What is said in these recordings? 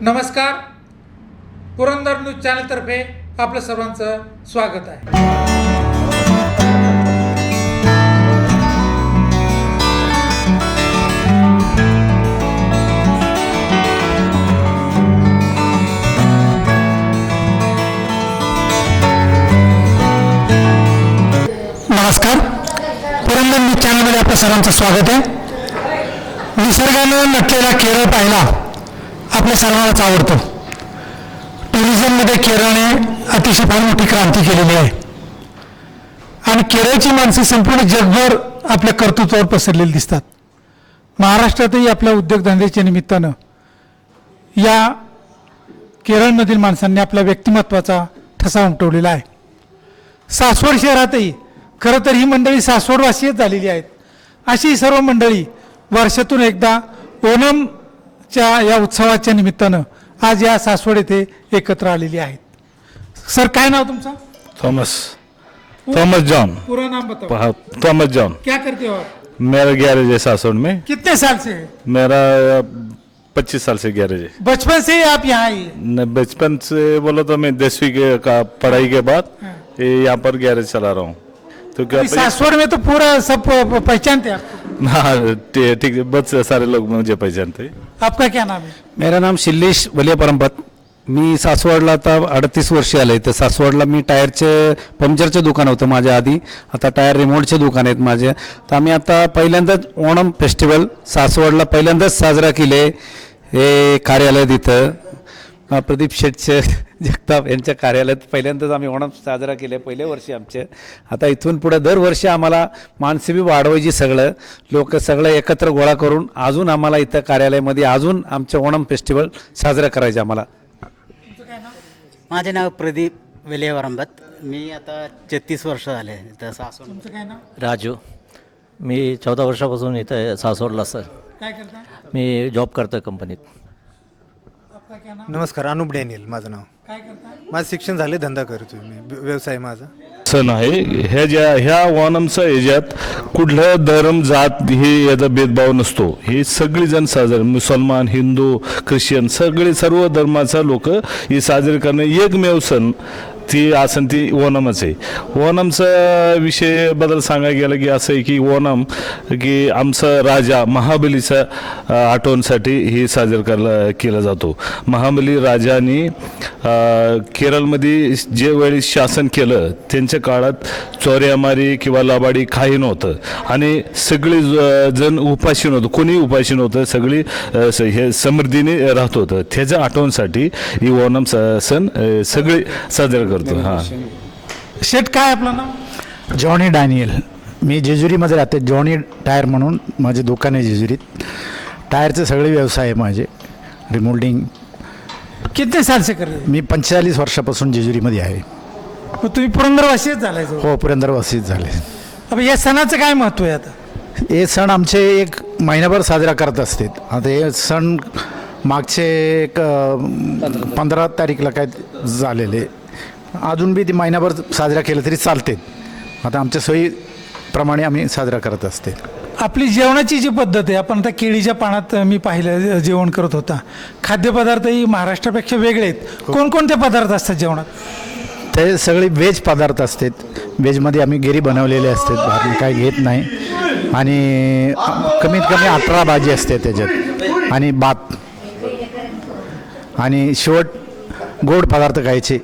नमस्कार. पुरंदर न्यूज चॅनलतर्फे आपलं सर्वांचं स्वागत आहे. नमस्कार. पुरंदर न्यूज चॅनलमध्ये आपल्या सर्वांचं स्वागत आहे. निसर्गानं नटलेला केरळ पाहिला. आपल्या सर्वांनाच आवडतो. टुरिझममध्ये केरळने अतिशय फार मोठी क्रांती केलेली आहे. आणि केरळची माणसं संपूर्ण जगभर आपल्या कर्तृत्वावर पसरलेली दिसतात. महाराष्ट्रातही आपल्या उद्योगधंद्याच्या निमित्तानं या केरळमधील माणसांनी आपल्या व्यक्तिमत्वाचा ठसा उमटवलेला आहे. सासवड शहरातही खरं तर ही मंडळी सासवडवासीच झालेली आहेत. अशी सर्व मंडळी वर्षातून एकदा ओणम ओणमच्या या उत्सवाच्या निमित्तानं आज या सासवड येथे एकत्र आलेली आहेत. सर काय नाव तुमचं? थॉमस. Thomas John. पूरा नाम बताओ. हाँ, थॉमस जॉन. क्या करते हो आप? मेरा गैरेज है सासोड़ में. कितने साल से? है मेरा पच्चीस साल से गैरेज है. बचपन से ही आप यहाँ आए न बचपन से बोलो तो मैं दसवीं के का पढ़ाई के बाद ये यहाँ पर गैरेज चला रहा हूँ. तो क्या सासवड़ में तो पूरा सब प- पहचानते हैं आपको हाँ ठीक है बहुत सारे लोग मुझे पहचानते. हैं आपका क्या नाम है? मेरा नाम शिल्लेश वलिया परमपत मी सासवडला आता अडतीस वर्ष आले. तर सासवडला मी टायरचे पंक्चरचे दुकान होतं माझ्या आधी. आता टायर रिमोटचे दुकान आहेत माझे. तर आम्ही आता पहिल्यांदाच ओणम फेस्टिवल सासवडला पहिल्यांदाच साजरा केले हे कार्यालय तिथं. अ, प्रदीप शेटचे जगताप यांच्या कार्यालयात पहिल्यांदाच आम्ही ओणम साजरा केले पहिल्या वर्षी आमचे. आता इथून पुढे दरवर्षी आम्हाला माणसे बी वाढवायची सगळं. लोक सगळं एकत्र गोळा करून अजून आम्हाला इथं कार्यालयामध्ये अजून आमचं ओणम फेस्टिवल साजरा करायचं आम्हाला. माझे नाव प्रदीप वेलेवरंबत मी आता छत्तीस वर्ष झाले इथं सासवड. तुमचं काय नाव? राजू. मी चौदा वर्षापासून इथं सासवडला सर. काय करता? मी जॉब करतो कंपनीत. क्या नमस्कार अनुप डॅनियल माझं नाव. काय करता? माझं शिक्षण झाले धंदा करतोय मी व्य- व्यवसाय माझा. सण आहे. ह्या ज्या ह्या ओणमचा ह्याच्यात कुठलं धर्म जात हे याचा भेदभाव नसतो. हे सगळीजण साजरे मुसलमान हिंदू ख्रिश्चन सगळे सर्व धर्माचा लोक हे साजरे करणे एकमेव सण. ती असन ती ओनमच आहे. ओनमचा विषयबद्दल सांगायला गेलं की असं आहे की ओणम की आमचा राजा महाबलीचा आठवणसाठी हे साजरं करला केला जातो. महाबली राजाने केरळमध्ये जे वेळी शासन केलं त्यांच्या काळात चोऱ्यामारी किंवा लबाडी काही नव्हतं. आणि सगळे ज- जण उपाशी नव्हतं कोणी उपाशी नव्हतं सगळी स- हे समृद्धीने राहत होतं. त्याच्या आठवणसाठी ही ओनम सण सगळे साजरा करतो हां. शेठ काय आपलं नाव? Johnny Daniel. मी जेजुरीमध्ये राहते जॉनी टायर म्हणून माझे दुकान आहे जेजुरीत. टायरचे सगळे व्यवसाय आहे माझे रिमोल्डिंग कितने साल से कर रहे हो मी पंचेचाळीस वर्षापासून जेजुरीमध्ये आहे. मग तुम्ही पुरंदरवासीच झालाय हो पुरंदरवासीच झाले. अब या सणाचं काय महत्त्व आहे आता? हे सण आमचे एक महिनाभर साजरा करत असतात आता हे सण मागचे एक पंधरा तारीखला काय झालेले. अजून बी ते महिनाभर साजरा केलं तरी चालते. आता आमच्या सोयीप्रमाणे आम्ही साजरा करत असते. आपली जेवणाची जी पद्धत आहे आपण आता केळीच्या पानात मी पाहिलं जेवण करत होता. खाद्यपदार्थही महाराष्ट्रापेक्षा वेगळे आहेत. कोणकोणते पदार्थ असतात जेवणात? ते सगळे व्हेज पदार्थ असतात. व्हेजमध्ये आम्ही गिरी बनवलेले असतात बाहेर काही घेत नाही. आणि कमीत कमी अठरा भाजी असते त्याच्यात. आणि भात. आणि शेवट गोड पदार्थ खायचे.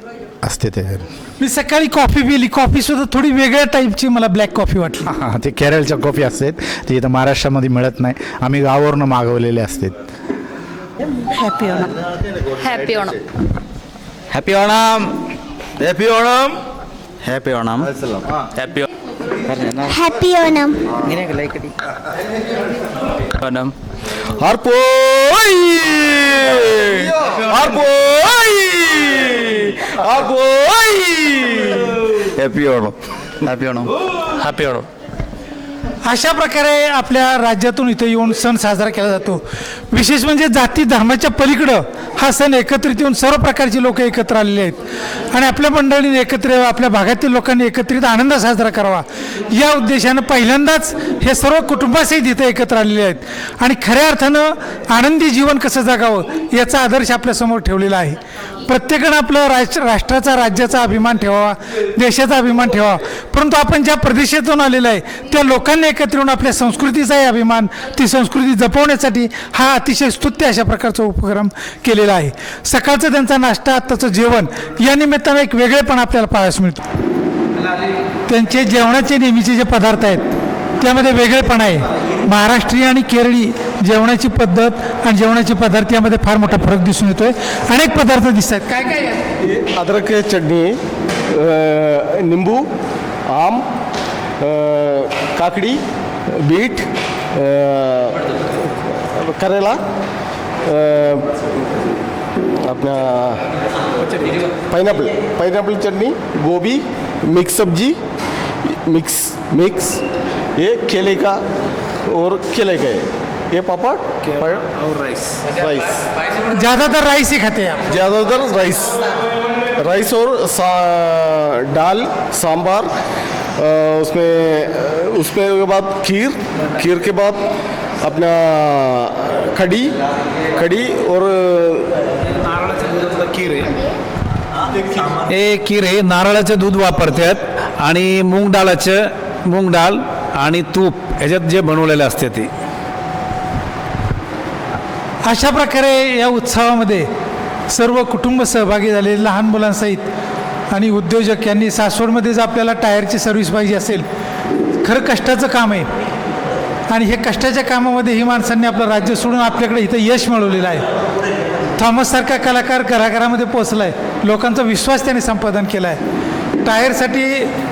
असते त्याच्यात मी सकाळी कॉफी पिली. कॉफी सुद्धा थोडी वेगळ्या टाईपची मला ब्लॅक कॉफी वाटली. हां ते केरळच्या कॉफी असतात. ते इथं महाराष्ट्रामध्ये मिळत नाही. आम्ही गावावरून मागवलेले असतात. Happy Onam happy Onam happy Onam happy Onam happy happy Onam happy Onam happy Onam happy Onam अशा प्रकारे आपल्या राज्यातून इथे येऊन सण साजरा केला जातो. विशेष म्हणजे जाती धर्माच्या पलीकडं हा सण एकत्रित येऊन सर्व प्रकारची लोक एकत्र आलेले आहेत. आणि आपल्या मंडळीने एकत्र यावं, आपल्या भागातील लोकांनी एकत्रित आनंद साजरा करावा. या उद्देशानं पहिल्यांदाच हे सर्व कुटुंबासहित इथं एकत्र आलेले आहेत. आणि खऱ्या अर्थानं आनंदी जीवन कसं जगावं याचा आदर्श आपल्यासमोर ठेवलेला आहे. प्रत्येकानं आपलं राष्ट्र राष्ट्राचा राज्याचा अभिमान ठेवावा देशाचा अभिमान ठेवावा. परंतु आपण ज्या प्रदेशातून आलेलो आहे त्या लोकांनी एकत्र येऊन आपल्या संस्कृतीचाही अभिमान ती संस्कृती जपवण्यासाठी हा अतिशय स्तुत्य अशा प्रकारचा उपक्रम केलेला आहे. सकाळचं त्यांचा नाश्ता आत्ताचं जेवण या निमित्तानं एक वेगळेपण आपल्याला पाहायला मिळतो. त्यांचे जेवणाचे नेहमीचे जे पदार्थ आहेत त्यामध्ये वेगळेपण आहे. महाराष्ट्रीय आणि केरळी जेवणाची पद्धत आणि जेवणाचे पदार्थ यामध्ये फार मोठा फरक दिसून येतोय. अनेक पदार्थ दिसत आहेत काय काय अद्रक चटणी निंबू आम काकड़ी बीट करेला आपल्या अपना पाइनएप्पल पाइनएप्पल चटनी गोभी मिक्स सब्जी मिक्स मिक्स ये केले का और केले का है ये पापड़ और राइस राइस ज़्यादातर राइस ही खाते हैं आप। ज़्यादातर राइस राइस और सा, दाल सांबार उसमें उसमें के बाद खीर खीर के बाद अपना कड़ी कड़ी और हे खीर हे नारळाचं दूध वापरतात आणि मूग डाळाचं मूग डाळ आणि तूप ह्याच्यात जे बनवलेले असते ते. अशा प्रकारे या उत्सवामध्ये सर्व कुटुंब सहभागी झाले लहान मुलांसहित आणि उद्योजक यांनी सासवडमध्ये जर आपल्याला टायरची सर्व्हिस पाहिजे असेल खरं कष्टाचं काम आहे. आणि हे कष्टाच्या कामामध्ये ही माणसांनी आपलं राज्य सोडून आपल्याकडे इथं यश मिळवलेलं आहे. थॉमससारखा कलाकार घराघरामध्ये पोचला आहे लोकांचा विश्वास त्याने संपादन केला आहे टायरसाठी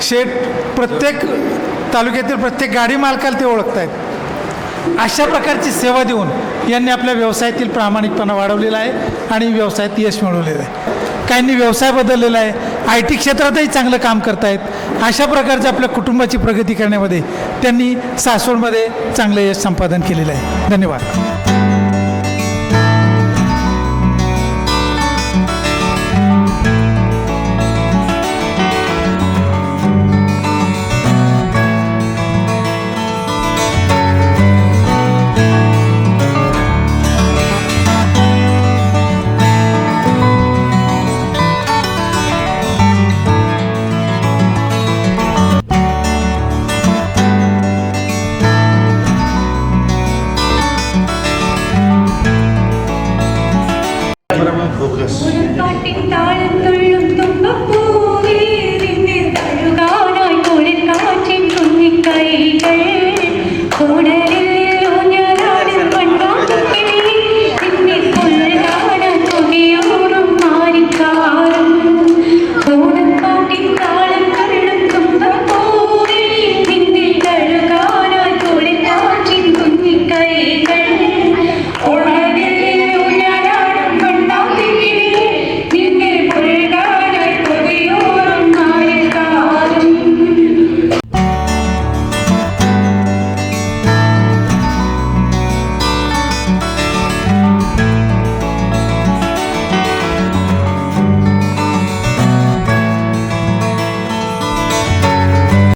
शेट प्रत्येक तालुक्यातील प्रत्येक गाडी मालकाला ते ओळखत आहेत अशा प्रकारची सेवा देऊन यांनी आपल्या व्यवसायातील प्रामाणिकपणा वाढवलेला आहे आणि व्यवसायात यश मिळवलेलं आहे. काहींनी व्यवसाय बदललेला आहे आय टी क्षेत्रातही चांगलं काम करतायत. अशा प्रकारच्या आपल्या कुटुंबाची प्रगती करण्यामध्ये त्यांनी सासवडमध्ये चांगलं यश संपादन केलेलं आहे. धन्यवाद.